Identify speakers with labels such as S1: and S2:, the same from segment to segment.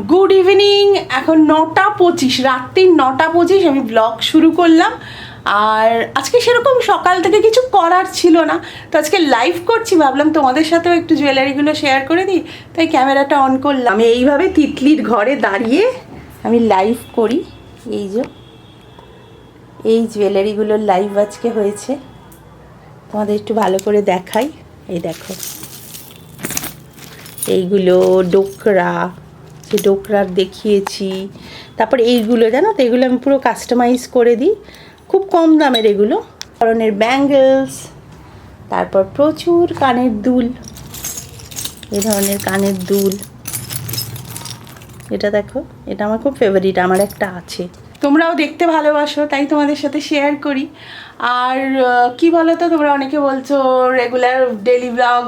S1: Good evening এখন নটা পঁচিশ রাত্রির নটা পঁচিশ আমি ব্লগ শুরু করলাম। আর আজকে সেরকম সকাল থেকে কিছু করার ছিল না। তো আজকে লাইভ করছি, ভাবলাম তোমাদের সাথেও একটু জুয়েলারিগুলো শেয়ার করে দিই। তাই ক্যামেরাটা অন করলাম। আমি এইভাবে তিতলির ঘরে দাঁড়িয়ে আমি লাইভ করি। এই যে, এই জুয়েলারিগুলোর লাইভ আজকে হয়েছে। তোমাদের একটু ভালো করে দেখাই। এই দেখো, এইগুলো ডোকরা যে ডোকরার দেখিয়েছি। তারপর এইগুলো, জানো তো? এগুলো আমি পুরো কাস্টমাইজ করে দিই। খুব কম দামের এগুলো। ধরনের ব্যাঙ্গেলস তারপর প্রচুর কানের দুল। এ ধরনের কানের দুল। এটা দেখো, এটা আমার খুব ফেভারিট আমার একটা আছে। তোমরাও দেখতে ভালোবাসো, তাই তোমাদের সাথে শেয়ার করি। আর কি বলো তো? তোমরা অনেকে বলছো regular daily vlog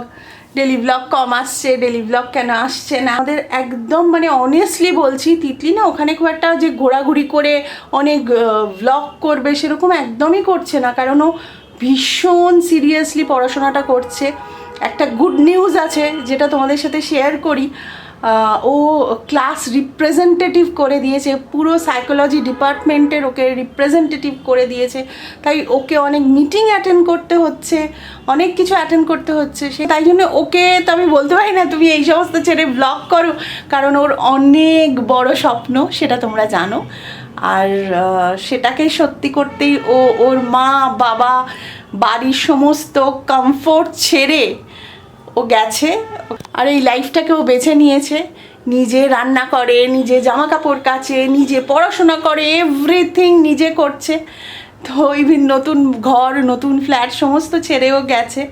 S1: daily vlog কম আসছে ডেলি ব্লগ কেন আসছে না? আমাদের একদম মানে অনেস্টলি বলছি, তিতলি না ওখানে খুব একটা যে ঘোরাঘুরি করে অনেক ব্লগ করবে সেরকম একদমই করছে না। কারণ ও ভীষণ সিরিয়াসলি পড়াশোনাটা করছে। একটা গুড নিউজ আছে যেটা তোমাদের সাথে শেয়ার করি। ও ক্লাস রিপ্রেজেন্টেটিভ করে দিয়েছে, পুরো সাইকোলজি ডিপার্টমেন্টের ওকে রিপ্রেজেন্টেটিভ করে দিয়েছে। তাই ওকে অনেক মিটিং অ্যাটেন্ড করতে হচ্ছে, অনেক কিছু অ্যাটেন্ড করতে হচ্ছে। সে তাই জন্য ওকে তো আমি বলতে পারি না, তুমি এই সমস্ত ছেড়ে ব্লগ করো। কারণ ওর অনেক বড় স্বপ্ন, সেটা তোমরা জানো। আর সেটাকে সত্যি করতেই ও ওর মা, বাবা, বাড়ির সমস্ত কমফোর্ট ছেড়ে ও গেছে। আর এই লাইফটাকে ও বেছে নিয়েছে। নিজে রান্না করে, নিজে জামা কাপড় কাচে, নিজে পড়াশোনা করে এভরিথিং নিজে করছে। তো ইভিন নতুন ঘর, নতুন ফ্ল্যাট সমস্ত ছেড়েও গেছে।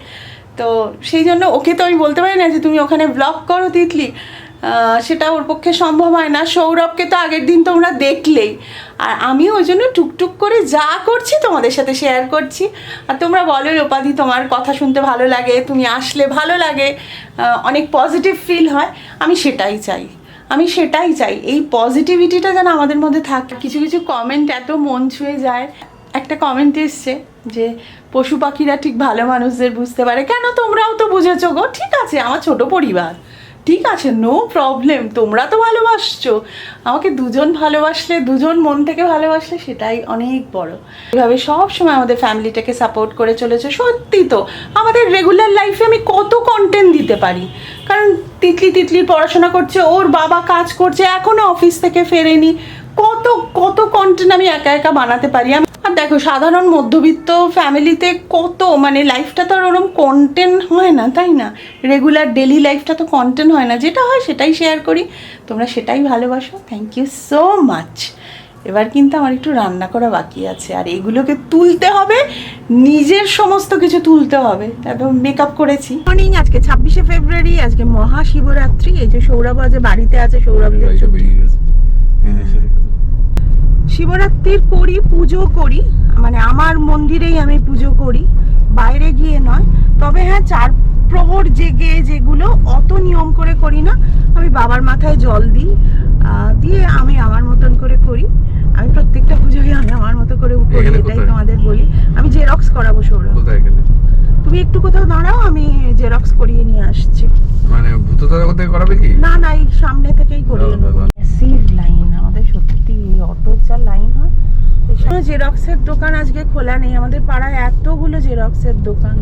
S1: তো সেই জন্য ওকে তো আমি বলতে পারি না যে, তুমি ওখানে ব্লগ করো তিতলি। সেটা ওর পক্ষে সম্ভব হয় না। সৌরভকে তো আগের দিন তোমরা দেখলেই। আর আমি ওই জন্য টুকটুক করে যা করছি তোমাদের সাথে শেয়ার করছি। আর তোমরা বলো রূপাদি, তোমার কথা শুনতে ভালো লাগে, তুমি আসলে ভালো লাগে অনেক পজিটিভ ফিল হয়। আমি সেটাই চাই। আমি সেটাই চাই। এই পজিটিভিটিটা যেন আমাদের মধ্যে থাকে। কিছু কিছু কমেন্ট এত মন ছুঁয়ে যায়। একটা কমেন্ট এসছে যে, পশু পাখিরা ঠিক ভালো মানুষদের বুঝতে পারে। কেন তোমরাও তো বুঝেছ গো? ঠিক আছে, আমার ছোট পরিবার। ঠিক আছে নো প্রবলেম তোমরা তো ভালোবাসছো। আমাকে দুজন ভালোবাসলে, দুজন মন থেকে ভালোবাসলে সেটাই অনেক বড়। এভাবে সব সময় আমাদের ফ্যামিলিটাকে সাপোর্ট করে চলেছে, সত্যি তো। আমাদের রেগুলার লাইফে আমি কত কন্টেন্ট দিতে পারি? কারণ তিতলি তিতলির পড়াশোনা করছে, ওর বাবা কাজ করছে, এখনও অফিস থেকে ফেরেনি। কত কত কন্টেন্ট আমি একা একা বানাতে পারি? আমি আর দেখো সাধারণ মধ্যবিত্ত ফ্যামিলিতে কত মানে লাইফটা তো আর ওরকম কন্টেন্ট হয় না তাই না? রেগুলার ডেলি লাইফটা তো কন্টেন্ট হয় না। যেটা হয় সেটাই শেয়ার করি। তোমরা সেটাই ভালোবাসো। থ্যাংক ইউ সো মাচ এবার কিন্তু আমার একটু রান্না করা বাকি আছে। আর এগুলোকে তুলতে হবে নিজের সমস্ত কিছু তুলতে হবে। একদম মেকআপ করেছি। মর্নিং আজকে ছাব্বিশে ফেব্রুয়ারি আজকে মহাশিবরাত্রি। এই যে সৌরভ আজ বাড়িতে আছে সৌরভদের
S2: বাইকে
S1: ছুটি।
S2: বেরিয়ে গেছে এদের সাথে কথা বলব।
S1: শিবরাত্রির করি পুজো করি। মানে আমার মন্দিরেই আমি পুজো করি বাইরে গিয়ে নয়। তবে হ্যাঁ চার প্রহর জেগে যেগুলো অত নিয়ম করে করি না। আমি বাবার মাথায় জল দিই দিয়ে আমি আমার মতন করে করি। আমি প্রত্যেকটা পুজোই আমি আমার মতো করে করি এটাই তোমাদের বলি। আমি জেরক্স করাবো সৌরভ। তুমি একটু কোথাও দাঁড়াও আমি জেরক্স করিয়ে নিয়ে আসছি।
S2: মানে ভূততারা কোথায় করাবে কি?
S1: না না এই সামনে থেকেই করিয়ে নেব। লাইন অটোর যা লাইন হয় জেরক্সের দোকান আজকে খোলা নেই, আমাদের পাড়ায় এতগুলো জেরক্সের দোকান।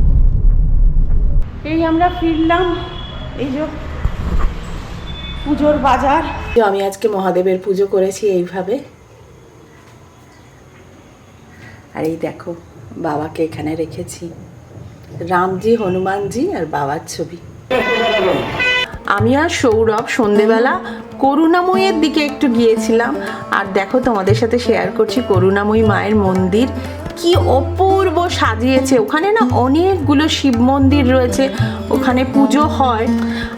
S1: এই আমরা ফিরলাম, এই যে পুজোর বাজার। আমি আজকে মহাদেবের পুজো করেছি এইভাবে। আর এই দেখো, বাবাকে এখানে রেখেছি। রামজি, হনুমানজি আর বাবার ছবি। আমি আর সৌরভ সন্ধেবেলা করুণাময়ের দিকে একটু গিয়েছিলাম। আর দেখো তোমাদের সাথে শেয়ার করছি করুণাময়ী মায়ের মন্দির। কি অপূর্ব সাজিয়েছে। ওখানে না অনেকগুলো শিব মন্দির রয়েছে, ওখানে পুজো হয়।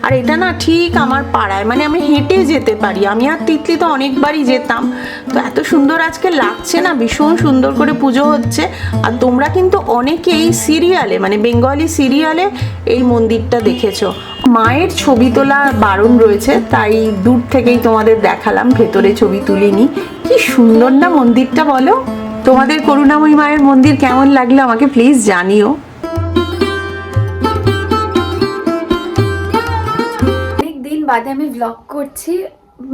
S1: আর এটা না ঠিক আমার পাড়ায় মানে আমি হেঁটে যেতে পারি। আমি আর তিতলি তো অনেকবারই যেতাম। তো এত সুন্দর আজকে লাগছে না, ভীষণ সুন্দর করে পুজো হচ্ছে। আর তোমরা কিন্তু অনেকেই সিরিয়ালে মানে বেঙ্গলি সিরিয়ালে এই মন্দিরটা দেখেছ। মায়ের ছবি তোলা বারণ রয়েছে, তাই দূর থেকেই তোমাদের দেখালাম, ভেতরে ছবি তুলিনি। কি সুন্দর না মন্দিরটা বলো। তোমাদের করুণাময়ী মায়ের মন্দির কেমন লাগল আমাকে প্লিজ জানিও।
S3: অনেক দিন বাদে আমি ব্লগ করছি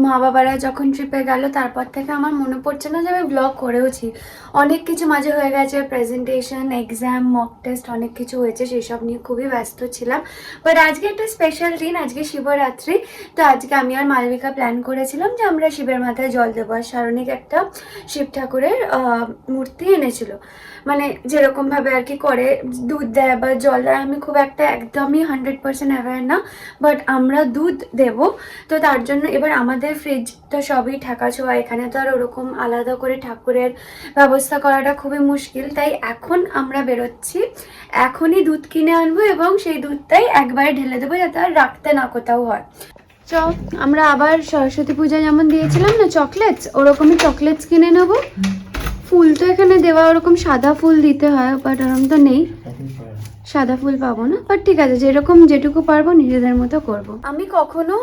S3: মা বাবারা যখন ট্রিপে গেল, তারপর থেকে আমার মনে পড়ছে না যে আমি ব্লগ করেওছি। অনেক কিছু মাঝে হয়ে গেছে প্রেজেন্টেশন এক্সাম মক টেস্ট অনেক কিছু হয়েছে, সেসব নিয়ে খুবই ব্যস্ত ছিলাম। বাট আজকে একটা স্পেশাল দিন, আজকে শিবরাত্রি। তো আজকে আমি আর মালবিকা প্ল্যান করেছিলাম যে আমরা শিবের মাথায় জল দেবো। আর সারণিক একটা শিব ঠাকুরের মূর্তি এনেছিল। মানে যেরকমভাবে আর কি করে দুধ দেয় বা জল দেয়, আমি খুব একটা একদমই হান্ড্রেড পার্সেন্ট অ্যাওয়ার না। বাট আমরা দুধ দেব। তো তার জন্য এবার আমাদের ফ্রিজ তো সবই ঠাকা ছোঁয়া, এখানে তো আর ওরকম আলাদা করে ঠাকুরের ব্যবস্থা করাটা খুবই মুশকিল। তাই এখন আমরা বেরোচ্ছি, এখনই দুধ কিনে আনব এবং সেই দুধটাই একবারে ঢেলে দেবো যাতে আর রাখতে না কোথাও হয়। চ, আমরা আবার সরস্বতী পূজা যেমন দিয়েছিলাম না চকলেটস ওরকমই চকলেটস কিনে নেব। ফুল তো এখানে দেওয়া, ওরকম সাদা ফুল দিতে হয় বাট ওরকম তো নেই। সাদা ফুল পাবো না? বাট ঠিক আছে যেরকম যেটুকু পারব নিজেদের মতো করব। আমি কখনো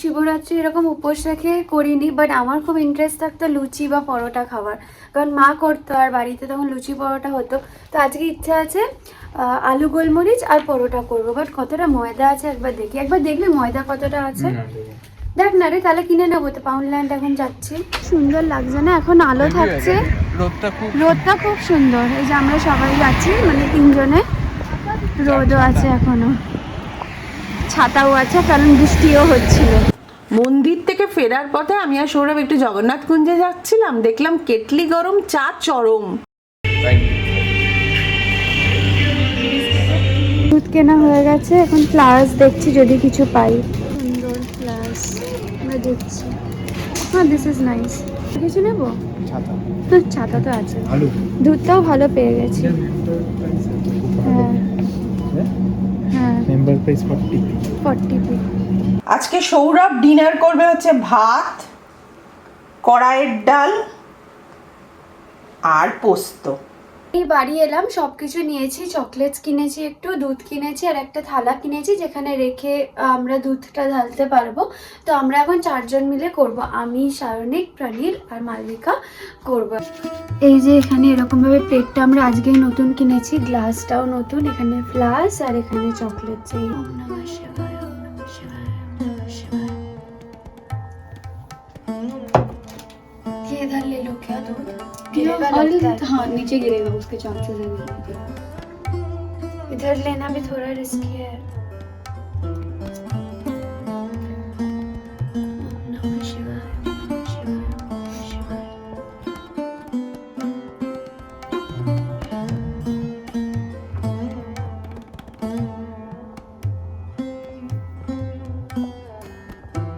S3: শিবরাত্রি এরকম উপোস রেখে করিনি বাট আমার খুব ইন্টারেস্ট থাকতো লুচি বা পরোটা খাওয়ার। কারণ মা করতো আর বাড়িতে তখন লুচি পরোটা হতো। তো আজকে ইচ্ছা আছে আলু গোলমরিচ আর পরোটা করব। বাট কতটা ময়দা আছে একবার দেখি। একবার দেখবি ময়দা কতটা আছে? দেখ না রে তাহলে কিনে নেব তো। পাউন্ডল্যান্ড এখন যাচ্ছি। সুন্দর লাগছে না? এখন আলো থাকছে।
S2: রোদটা খুব
S3: সুন্দর। এই যে আমরা সবাই যাচ্ছি মানে তিনজনে। রোদও আছে এখনও। ছাতাও আছে কারণ বৃষ্টিও হচ্ছিল।
S1: মন্দির থেকে ফেরার পথে আমি আর সৌরভ একটু জগন্নাথ কুঞ্জে যাচ্ছিলাম দেখলাম কেটলি গরম চা চরম।
S3: দুধ কেনা হয়ে গেছে এখন ফ্লাওয়ার্স দেখছি যদি কিছু পাই। সুন্দর ফ্লাওয়ার্স আমরা দেখছি। হ্যাঁ দিস ইজ নাইস কিছু নেব? হ্যাঁ, ছাতা তো আছে।
S2: আলু।
S3: দুধটাও ভালো পেয়ে গেছি।
S2: মেম্বার প্রাইস ফর্টি
S3: ফর্টি
S1: আজকে সৌরভ ডিনার করবে হচ্ছে ভাত কড়াইয়ের ডাল আর পোস্ত।
S3: বাড়ি এলাম সব কিছু নিয়েছি চকলেটস কিনেছি একটু দুধ কিনেছি আর একটা থালা কিনেছি যেখানে রেখে আমরা দুধটা ঢালতে পারবো তো আমরা এখন চারজন মিলে করব আমি সায়নিক প্রণীল আর মালবিকা করব এই যে এখানে এরকমভাবে প্লেটটা আমরা আজকেই নতুন কিনেছি গ্লাসটাও নতুন এখানে ফ্লাস আর এখানে চকলেটস এই ওম নমঃ শিবায় ওম নমঃ শিবায় ওম নমঃ শিবায় ये इधर ले लो क्या दूध गिरेगा लगता है
S4: हाँ नीचे गिरेगा उसके चांसेस है गिरने के
S3: इधर लेना भी थोड़ा रिस्की है ओम नमः शिवाय, ओम नमः शिवाय, ओम नमः शिवाय।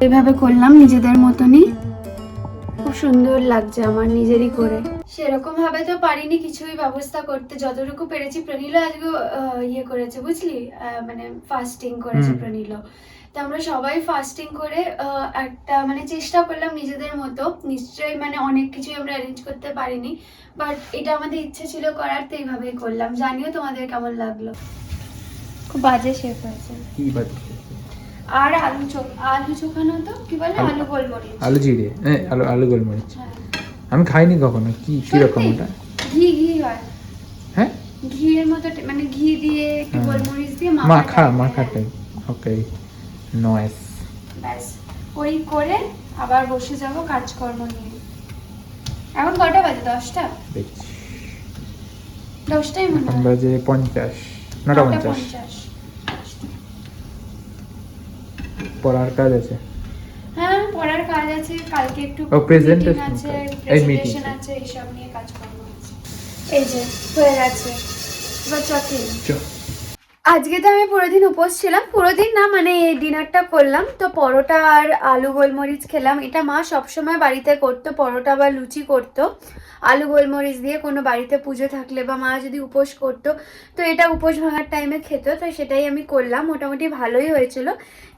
S3: এভাবে করলাম নিজেদের মতনই খুব সুন্দর লাগছে আমার নিজেরই করে সেরকম ভাবে তো পারিনি কিছুই ব্যবস্থা করতে। যতটুকু পেরেছি প্রনীল আজকে ইয়ে করেছে বুঝলি? মানে ফাস্টিং করেছে
S2: হুম।
S3: প্রনীল তো আমরা সবাই ফাস্টিং করে একটা মানে চেষ্টা করলাম নিজেদের মতো। নিশ্চয়ই মানে অনেক কিছুই আমরা অ্যারেঞ্জ করতে পারিনি। বাট এটা আমাদের ইচ্ছে ছিল করার তো এইভাবেই করলাম। জানিও তোমাদের কেমন লাগল? খুব বাজে শেফ হয়েছে।
S2: কি বাদ
S3: আর আলু চোখ আলু চোখানো তো? কি বলে?
S2: আলু-
S3: আলু গোলমরিচ।
S2: আলু জিরে। হ্যাঁ আলু আলু গোলমরিচ।
S3: হ্যাঁ।
S2: আমি খাইনি কখনো কি কি রকম ওটা?
S3: ঘি ঘি হয়।
S2: হ্যাঁ?
S3: ঘিয়ের মতো মানে ঘি দিয়ে একটু। গোলমরিচ দিয়ে
S2: মাখা মাখা। Type okay noise.
S3: ব্যাস। ওই করে আবার বসে যাব কাজকর্ম নিয়ে। এখন কটা বাজে? দশটা? দশটাই মনে হয়।
S2: বাজে পঞ্চাশ নটা পঞ্চাশ। পড়ার কাজ আছে।
S3: পড়ার কাজ আছে কালকে একটু
S2: presentation
S3: আছে।
S2: এই মিটিং
S3: আছে এসব নিয়ে কাজ করব। এই যে হয়ে গেছে। এবার চকিং
S2: চ
S3: আজকে তো আমি পুরো দিন উপোস ছিলাম। পুরো দিন না মানে ডিনারটা করলাম। তো পরোটা আর আলু গোলমরিচ খেলাম। এটা মা সবসময় বাড়িতে করতো, পরোটা বা লুচি করতো। আলু গোলমরিচ দিয়ে কোনো বাড়িতে পুজো থাকলে বা মা যদি উপোস করতো, তো এটা উপোস ভাঙার টাইমে খেত। তো সেটাই আমি করলাম। মোটামুটি ভালোই হয়েছিল।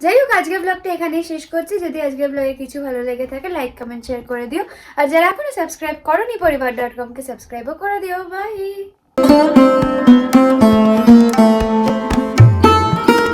S3: যাই হোক, আজকে ব্লগটা এখানেই শেষ করছি। যদি আজকে ব্লগে কিছু ভালো লেগে থাকে লাইক কমেন্ট শেয়ার করে দিও। আর যারা এখনও সাবস্ক্রাইব করনি, পরিবার ডট কমকে সাবস্ক্রাইবও করে দিও। বাই